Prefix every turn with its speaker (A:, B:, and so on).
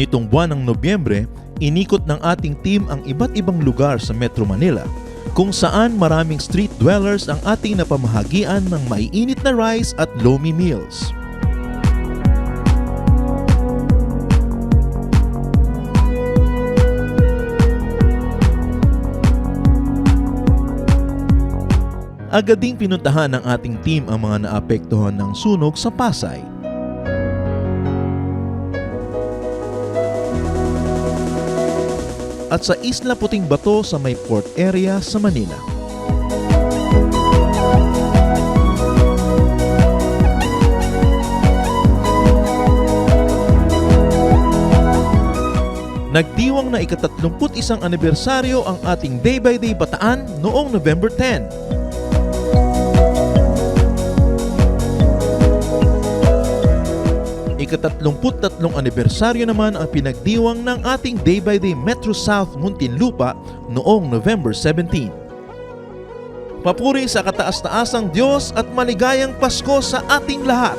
A: Nitong buwan ng Nobyembre, inikot ng ating team ang iba't ibang lugar sa Metro Manila kung saan maraming street dwellers ang ating napamahagian ng maiinit na rice at lomi meals. Agad ding pinuntahan ng ating team ang mga naapektuhan ng sunog sa Pasay. At sa Isla Puting Bato sa may port area sa Manila. Nagdiwang na ikatatlumput isang anibersaryo ang ating Day by Day Bataan noong November 10. Ikatatlumput tatlong anibersaryo naman ang pinagdiwang ng ating Day by Day Metro South Muntinlupa noong November 17. Papuri sa kataas-taasang Diyos at maligayang Pasko sa ating lahat!